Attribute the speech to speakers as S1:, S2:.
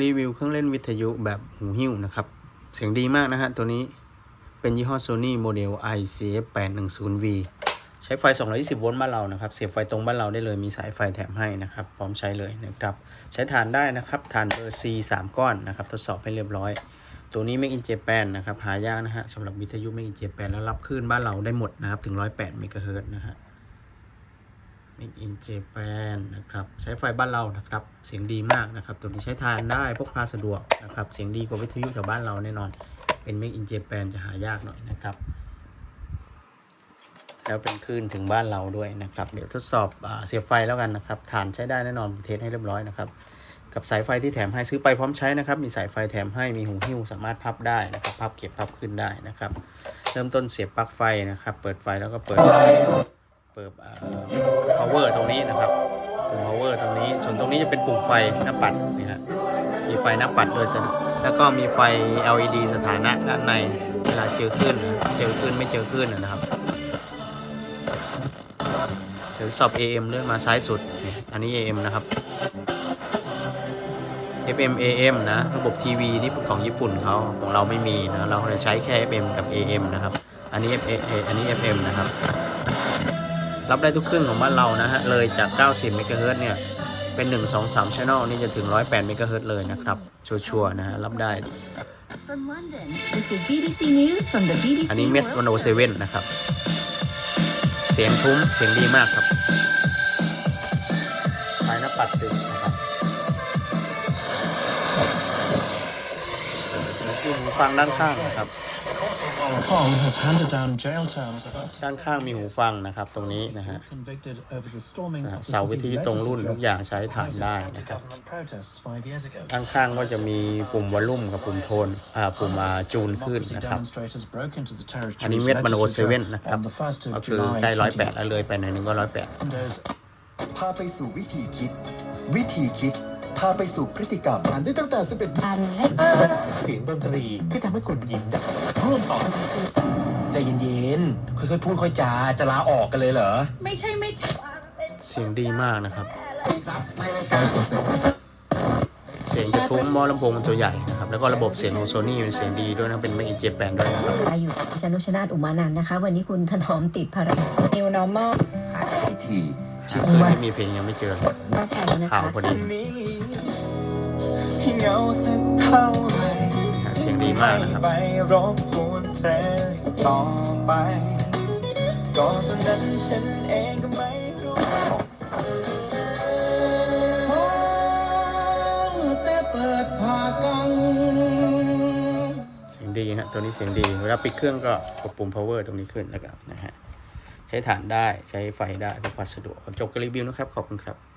S1: รีวิวเครื่องเล่นวิทยุแบบหูหิ้วนะครับ เสียงดีมากนะฮะ ตัวนี้เป็นยี่ห้อ Sony โมเดล ICF 810V ใช้ไฟ 220 โวลต์บ้านเรานะครับ เสียบไฟตรงบ้านเราได้เลย มีสายไฟแถมให้นะครับ พร้อมใช้เลยนะครับ ใช้ฐานได้นะครับ ฐานเบอร์ C 3 ก้อนนะครับ ทดสอบให้เรียบร้อย ตัวนี้ Make in Japan นะครับ หายากนะฮะสำหรับวิทยุ Make in Japan แล้วรับคลื่นบ้านเราได้หมดนะครับ ถึง 108 เมกะเฮิรตซ์นะฮะ Make in Japan นะครับใช้ไฟบ้านเรานะครับ เสียงดีมากนะครับตัวนี้ใช้ทานได้พกพาสะดวกนะครับเสียงดีกว่าวิทยุแถวบ้านเราแน่นอน เป็น Make in Japan จะหายากหน่อยนะครับแล้วเป็นคลื่นถึงบ้านเราด้วยนะครับ เดี๋ยวทดสอบอเสียบไฟแล้วกันนะครับฐานใช้ได้แน่นอนเทสให้เรียบร้อยนะครับ กับสายไฟที่แถมให้ซื้อไปพร้อมใช้นะครับ มีสายไฟแถมให้มีหูหิ้วสามารถพับได้นะครับพับเก็บพับขึ้นได้นะครับ เริ่มต้นเสียบปลั๊กไฟนะครับ เปิดไฟแล้วก็เปิดเปิดอ่า power ตรงนี้นะครับปุ่ม power ตรงนี้ ส่วนตรงนี้จะเป็นปุ่มไฟหน้าปัดนี่ฮะมีไฟหน้าปัดด้วยนะแล้วก็มีไฟ LED สถานะด้านในเวลาเจอคลื่นเจอคลื่นไม่เจอคลื่นนะครับเดี๋ยวสอบ AM เลื่อนมาซ้ายสุดนี่อันนี้ AM นะครับ FM AM นะ ระบบทีวีนี่ของญี่ปุ่นเขาของเราไม่มีนะ เราเลยใช้แค่ FM กับ AM นะครับ อันนี้ FA อันนี้ FM นะครับ รับได้ทุกเครื่องของบ้านเรานะฮะเลยจาก 90 เมกะเฮิรตซ์เนี่ยเป็น 1 2 3 Channel นี่จะถึง 108 เมกะเฮิรตซ์เลยนะครับ ชัวร์ๆนะฮะรับได้
S2: From London, this is BBC News from the BBC
S1: อันนี้เมส
S2: World
S1: 107นะครับ เสียงทุ้ม เสียงดีมากครับไฟหน้าปัดติดนะครับแล้วที่หูฟังด้านข้างนะครับ ด้านข้างมีหูฟังนะครับ ตรงนี้นะฮะเสาวิทยุตรงรุ่นทุกอย่างใช้ถ่านได้นะครับด้านข้างก็จะมีปุ่มวอลลุ่มกับปุ่มโทนปุ่มจูนขึ้นนะครับ อันนี้เม็ดมโอเซเว่นนะครับก็คือได้ร้อยแปดแล้วเลยไปหนหนึ่งก็ร้อยแปด
S3: พาไปสู่วิธีคิด วิธีคิดาไปสู่พฤติกรรมอ่านได้ตั้งแต่ 11
S4: เสียงดนตรีที่ทำให้คุณยิ้มได้ร่วมต่อให้คุณพูดใจเย็นๆค่อยๆพูดค่อยจาจะลาออกกันเลยเหรอ
S2: ไม่ใช่ไม่ใช่
S1: เสียงดีมากนะครับ เสียงจะทุ้มหมอลำโพงมันตัวใหญ่นะครับ แล้วก็ระบบเสียงของโซนี่เป็นเสียงดีด้วยนะ เป็นไม่อินเจแปนด้วยนะครับ
S5: อยู่กับดิฉันนุชนาถอุมานันท์นะคะ วันนี้คุณถนอมติดภารกิจ New Normal
S3: วิ ธี
S1: หาคืนที่มีเพลงยังไม่เจอ
S5: มากแล้วนะ
S1: ข่าว
S5: คะ
S1: พอดี
S4: ที่เหงาสักเท่าไหร่
S1: นะฮะเสียงดีมากนะครับ
S4: ไปรบกวนเธอต่อไปก่อนตอนนั้นฉันเองก็ไม่รู้
S3: แต่เปิดผ่ากัง
S1: เสียงดีฮะตัวนี้เสียงดีเวลาปิดเครื่องก็กดปุ่ม power ตรงนี้ขึ้นแล้วก็นะฮะ ใช้ฐานได้ใช้ไฟได้พกพาสะดวกจบการรีวิวนะครับ ขอบคุณครับ